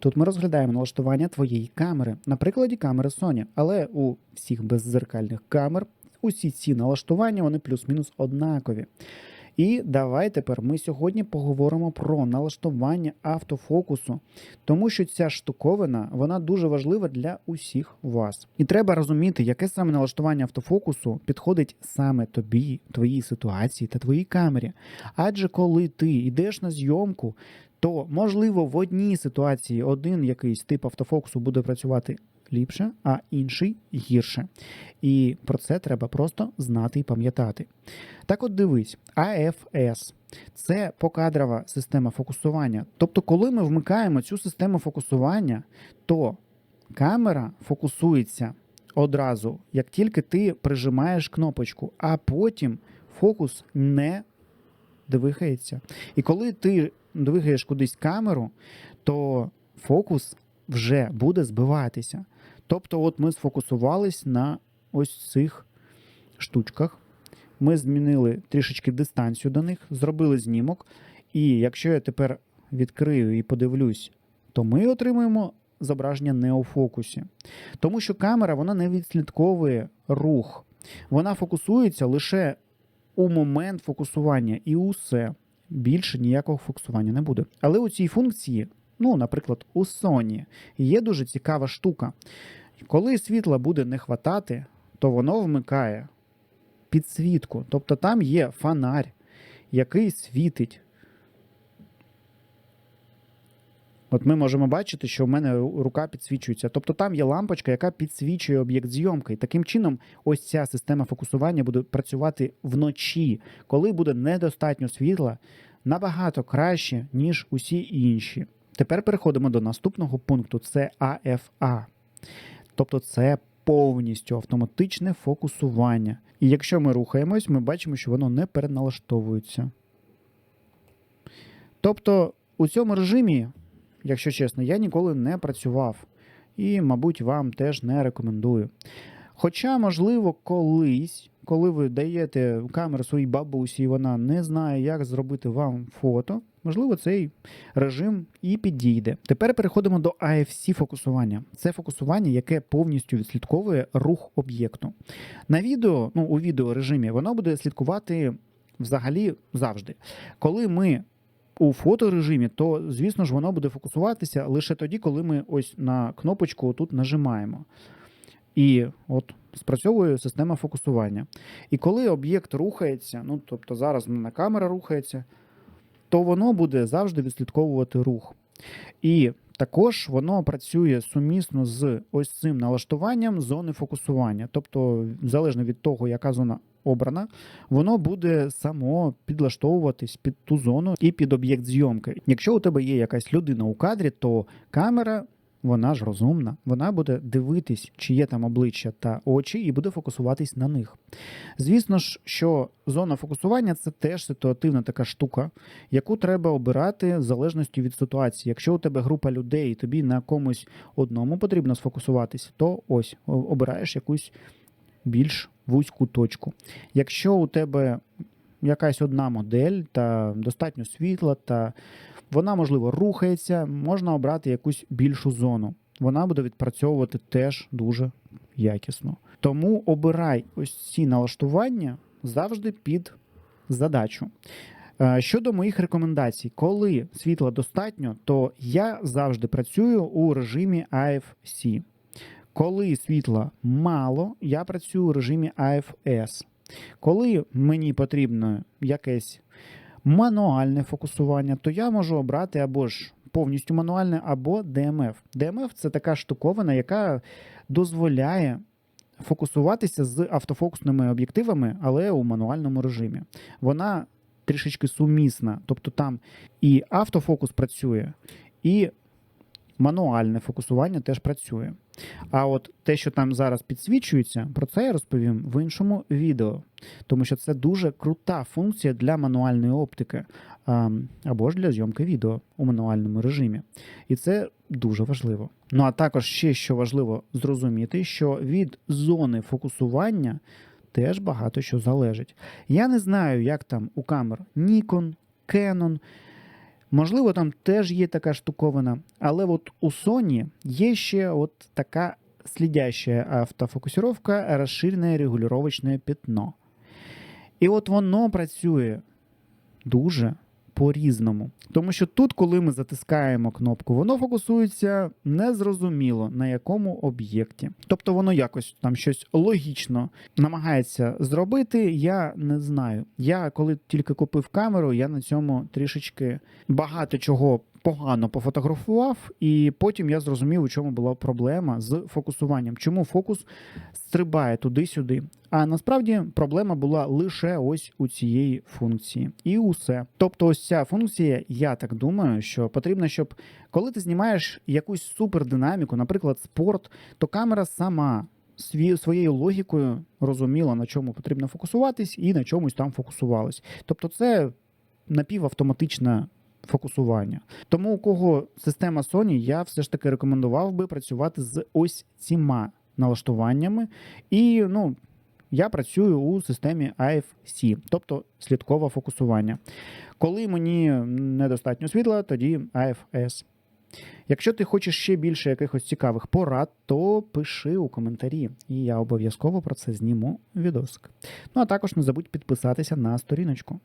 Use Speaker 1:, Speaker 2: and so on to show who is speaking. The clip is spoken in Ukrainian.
Speaker 1: Тут ми розглядаємо налаштування твоєї камери на прикладі камери Sony, але у всіх беззеркальних камер усі ці налаштування вони плюс-мінус однакові. І давай тепер ми сьогодні поговоримо про налаштування автофокусу, тому що ця штуковина вона дуже важлива для усіх вас. І треба розуміти, яке саме налаштування автофокусу підходить саме тобі, твоїй ситуації та твоїй камері. Адже коли ти йдеш на зйомку, то можливо в одній ситуації один якийсь тип автофокусу буде працювати ліпше, а інший гірше. І про це треба просто знати і пам'ятати. Так от дивись, AFS це покадрова система фокусування. Тобто, коли ми вмикаємо цю систему фокусування, то камера фокусується одразу, як тільки ти прижимаєш кнопочку, а потім фокус не двигається. І коли ти двигаєш кудись камеру, то фокус вже буде збиватися. Тобто, от ми сфокусувались на ось цих штучках. Ми змінили трішечки дистанцію до них, зробили знімок. І якщо я тепер відкрию і подивлюсь, то ми отримуємо зображення не у фокусі. Тому що камера вона не відслідковує рух. Вона фокусується лише у момент фокусування і усе. Більше ніякого фокусування не буде. Але у цій функції, ну, наприклад, у Sony, є дуже цікава штука. Коли світла буде не хватати, то воно вмикає підсвітку. Тобто там є фонарь, який світить. От ми можемо бачити, що в мене рука підсвічується. Тобто там є лампочка, яка підсвічує об'єкт зйомки. І таким чином, ось ця система фокусування буде працювати вночі, коли буде недостатньо світла, набагато краще, ніж усі інші. Тепер переходимо до наступного пункту: це AFA. Тобто це повністю автоматичне фокусування. І якщо ми рухаємось, ми бачимо, що воно не переналаштовується. Тобто, у цьому режимі, якщо чесно, я ніколи не працював. І, мабуть, вам теж не рекомендую. Хоча, можливо, колись, коли ви даєте камеру своїй бабусі, і вона не знає, як зробити вам фото, можливо, цей режим і підійде. Тепер переходимо до AFC фокусування. Це фокусування, яке повністю відслідковує рух об'єкту. На відео, ну у відеорежимі, воно буде слідкувати взагалі завжди. Коли ми у фоторежимі, то, звісно ж, воно буде фокусуватися лише тоді, коли ми ось на кнопочку тут нажимаємо. І от спрацьовує система фокусування. І коли об'єкт рухається, ну тобто зараз мене камера рухається, то воно буде завжди відслідковувати рух. І також воно працює сумісно з ось цим налаштуванням зони фокусування. Тобто, залежно від того, яка зона обрана, воно буде само підлаштовуватись під ту зону і під об'єкт зйомки. Якщо у тебе є якась людина у кадрі, то камера. Вона ж розумна, вона буде дивитись, чи є там обличчя та очі, і буде фокусуватись на них. Звісно ж, що зона фокусування це теж ситуативна така штука, яку треба обирати в залежності від ситуації. Якщо у тебе група людей, і тобі на комусь одному потрібно сфокусуватись, то ось обираєш якусь більш вузьку точку. Якщо у тебе якась одна модель та достатньо світла, та вона, можливо, рухається, можна обрати якусь більшу зону. Вона буде відпрацьовувати теж дуже якісно. Тому обирай ось ці налаштування завжди під задачу. Е, Щодо моїх рекомендацій, коли світла достатньо, то я завжди працюю у режимі AFC. Коли світла мало, я працюю у режимі AFS. Коли мені потрібно якесь мануальне фокусування, то я можу обрати або ж повністю мануальне, або DMF. DMF це така штуковина, яка дозволяє фокусуватися з автофокусними об'єктивами, але у мануальному режимі. Вона трішечки сумісна, тобто там і автофокус працює, і мануальне фокусування теж працює. А от те, що там зараз підсвічується, про це я розповім в іншому відео, тому що це дуже крута функція для мануальної оптики або ж для зйомки відео у мануальному режимі. І це дуже важливо. Ну а також ще що важливо зрозуміти, що від зони фокусування теж багато що залежить. Я не знаю, як там у камер Nikon, Canon. Можливо, там теж є така штуковина, але от у Sony є ще от така слідяща автофокусіровка, розширене регулювачне пятно. І от воно працює дуже по-різному. Тому що тут, коли ми затискаємо кнопку, воно фокусується незрозуміло на якому об'єкті. Тобто воно якось там щось логічно намагається зробити. Я не знаю. Я коли тільки купив камеру, я на цьому трішечки багато чого погано пофотографував, і потім я зрозумів, у чому була проблема з фокусуванням. Чому фокус стрибає туди-сюди. А насправді проблема була лише ось у цієї функції. І усе. Тобто, ось ця функція, я так думаю, що потрібно, щоб коли ти знімаєш якусь супердинаміку, наприклад, спорт, то камера сама своєю логікою розуміла, на чому потрібно фокусуватись, і на чомусь там фокусувалась. Тобто, це напівавтоматичне фокусування. Тому у кого система Sony, я все ж таки рекомендував би працювати з ось цими налаштуваннями. І ну, я працюю у системі AFC, тобто слідкове фокусування. Коли мені недостатньо світла, тоді AFS. Якщо ти хочеш ще більше якихось цікавих порад, то пиши у коментарі, і я обов'язково про це зніму відосик. Ну а також не забудь підписатися на сторіночку.